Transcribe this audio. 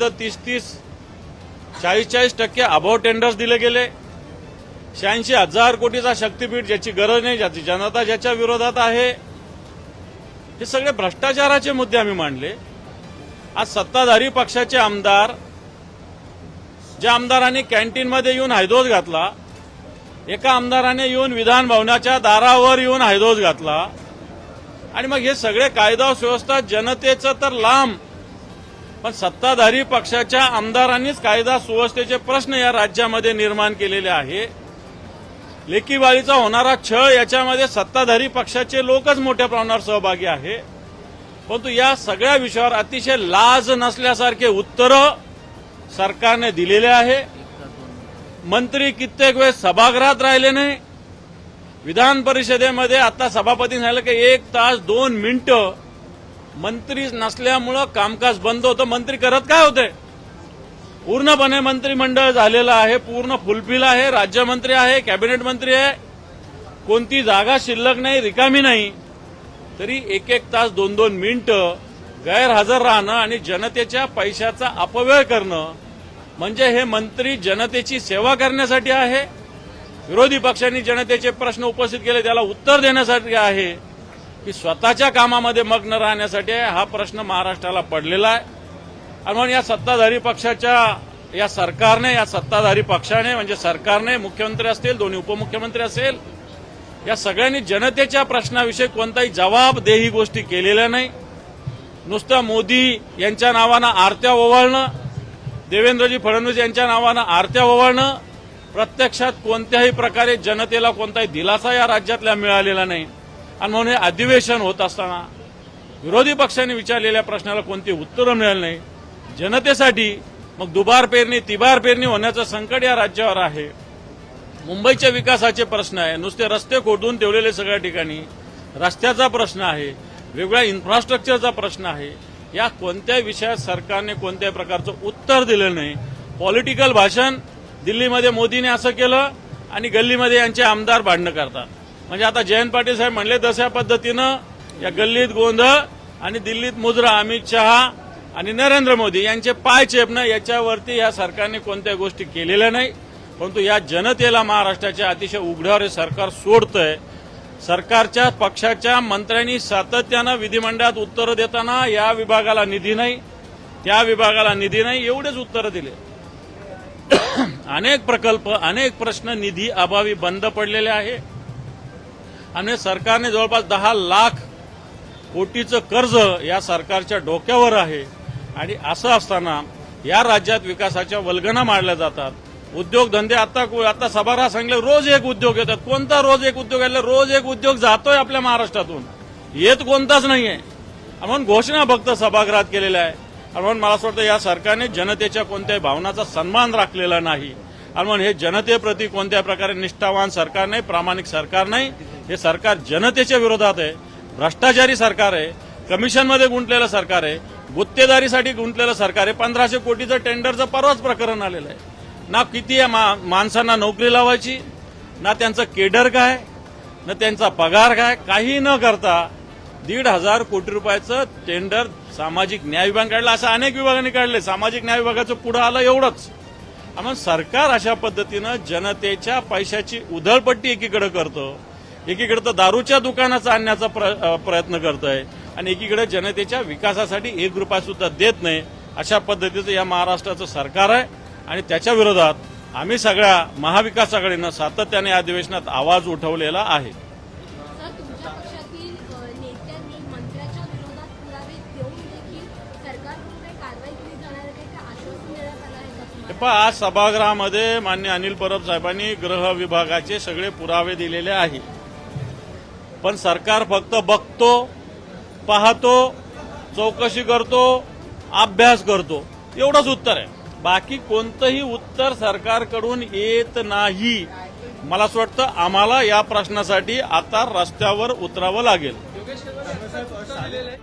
तीस तीस चाळीस चाळीस टक्के अभाव टेंडर्स दिले गेले. शहाऐंशी हजार कोटीचा शक्तीपीठ ज्याची गरज नाही ज्याची जनता ज्याच्या विरोधात आहे हे सगळे भ्रष्टाचाराचे मुद्दे आम्ही मांडले. आज सत्ताधारी पक्षाचे आमदार ज्या आमदारांनी कॅन्टीनमध्ये येऊन हैदोस घातला एका आमदाराने येऊन विधान भवनाच्या दारावर येऊन हैदोस घातला. आणि मग हे सगळे कायदा सुव्यवस्था जनतेचं तर लांब. पण सत्ताधारी पक्षाच्या आमदारांनीच कायदा सुव्यवस्थेचे प्रश्न या राज्यामध्ये निर्माण केलेले आहे. लेकीवाळीचा होणारा छळ याच्यामध्ये सत्ताधारी पक्षाचे लोकच मोठ्या प्रमाणावर सहभागी आहे. परंतु या सगळ्या विषयावर अतिशय लाज नसल्यासारखे उत्तरं सरकारने दिलेले आहे. मंत्री कित्येक वेळ सभागृहात राहिले नाही. विधान परिषदेमध्ये आता सभापती झालं की एक तास दोन मिनिटं मंत्री नसल्यामुळं कामकाज बंद होतं. मंत्री करत काय होते? पूर्णपणे मंत्रिमंडळ झालेलं आहे पूर्ण फुलफिल आहे राज्यमंत्री आहे कॅबिनेट मंत्री आहे. कोणती जागा शिल्लक नाही रिकामी नाही. तरी एक एक तास दोन दोन मिनिटं गैरहजर राहणं आणि जनतेच्या पैशाचा अपव्यय करणं म्हणजे हे मंत्री जनतेची सेवा करण्यासाठी आहे. विरोधी पक्षांनी जनतेचे प्रश्न उपस्थित केले त्याला उत्तर देण्यासाठी आहे. की स्वतःच्या कामामध्ये मग्न राहण्यासाठी हा प्रश्न महाराष्ट्राला पडलेला आहे. आणि म्हणून या सत्ताधारी पक्षाच्या या सरकारने या सत्ताधारी पक्षाने म्हणजे सरकारने मुख्यमंत्री असतील दोन्ही उपमुख्यमंत्री असेल या सगळ्यांनी जनतेच्या प्रश्नाविषयी कोणताही जबाबदेही गोष्टी केलेल्या नाही. नुसतं मोदी यांच्या नावानं आरत्या ओवाळणं देवेंद्रजी फडणवीस यांच्या नावानं आरत्या ओवाळणं प्रत्यक्षात कोणत्याही प्रकारे जनतेला कोणताही दिलासा या राज्यातल्या मिळालेला नाही. आणि म्हणून हे अधिवेशन होत असताना विरोधी पक्षांनी विचारलेल्या प्रश्नाला कोणती उत्तरं मिळाली नाही. जनतेसाठी मग दुबार पेरणी तिबार पेरणी होण्याचं संकट या राज्यावर आहे. मुंबईच्या विकासाचे प्रश्न आहे. नुसते रस्ते खोदून ठेवलेले सगळ्या ठिकाणी रस्त्याचा प्रश्न आहे. वेगळ्या इन्फ्रास्ट्रक्चरचा प्रश्न आहे. या कोणत्याही विषयात सरकारने कोणत्याही प्रकारचं उत्तर दिलं नाही? पॉलिटिकल भाषण दिल्लीमध्ये मोदीने असं केलं आणि गल्लीमध्ये यांचे आमदार भांडणं करतात. म्हणजे आता जयंत पाटील साहेब म्हणले तशा पद्धतीनं या गल्लीत गोंधळ आणि दिल्लीत मुजरा अमित शहा आणि नरेंद्र मोदी यांचे पाय चेपणं याच्यावरती या सरकारने कोणत्या गोष्टी केलेल्या नाही. परंतु या जनतेला महाराष्ट्राच्या अतिशय उघड्यावर हे सरकार सोडतंय. सरकारच्या पक्षाच्या मंत्र्यांनी सातत्यानं विधिमंडळात उत्तरं देताना या विभागाला निधी नाही त्या विभागाला निधी नाही एवढेच उत्तरं दिले. अनेक प्रकल्प अनेक प्रश्न निधी अभावी बंद पडलेले आहे. आणि सरकारने जवळपास दहा लाख कोटीचं कर्ज या सरकारच्या डोक्यावर आहे. आणि असं असताना या राज्यात विकासाच्या वल्गना मारल्या जातात. उद्योगधंदे आता आता सभागृहात सांगले रोज एक उद्योग येतात. कोणता रोज एक उद्योग आले रोज एक उद्योग जातोय आपल्या महाराष्ट्रातून. येत कोणताच नाहीये. म्हणून घोषणा फक्त सभागृहात केलेल्या आहे. आणि म्हणून मला असं वाटतं या सरकारने जनतेच्या कोणत्याही भावनाचा सन्मान राखलेला नाही. आणि म्हणून हे जनतेप्रती कोणत्या प्रकारे निष्ठावान सरकार नाही प्रामाणिक सरकार नाही. हे सरकार जनतेच्या विरोधात आहे भ्रष्टाचारी सरकार आहे कमिशनमध्ये गुंतलेलं सरकार आहे गुत्तेदारीसाठी गुंतलेलं सरकार आहे. पंधराशे कोटीचं टेंडरचं परवाच प्रकरण आलेलं आहे. ना किती या मा- माणसांना नोकरी लावायची ना त्यांचं केडर काय ना त्यांचा पगार काय काही न करता दीड हजार कोटी रुपयाचं टेंडर सामाजिक न्याय विभाग काढलं. असं अनेक विभागांनी काढले सामाजिक न्याय विभागाचं पुढं आलं एवढंच. मग सरकार अशा पद्धतीनं जनतेच्या पैशाची उधळपट्टी एकीकडे करतं. एकीकडे तर दारूच्या दुकानाचा आणण्याचा प्रयत्न करतोय आणि एकीकडे जनतेच्या विकासासाठी एक रुपया सुद्धा देत नाही अशा पद्धतीचं या महाराष्ट्राचं सरकार आहे. आणि त्याच्या विरोधात आम्ही सगळ्या महाविकास आघाडीनं सातत्याने या अधिवेशनात आवाज उठवलेला आहे. आहे आहे पहा आज सभागृहामध्ये मान्य अनिल परब साहेबांनी गृह विभागाचे सगळे पुरावे दिलेले आहे पण सरकार फक्त बघतो पाहतो चौकशी करतो अभ्यास करतो. एवढंच उत्तर आहे. बाकी कोणतंही उत्तर सरकारकडून येत नाही. मला असं वाटतं आम्हाला या प्रश्नासाठी आता रस्त्यावर उतरावं लागेल.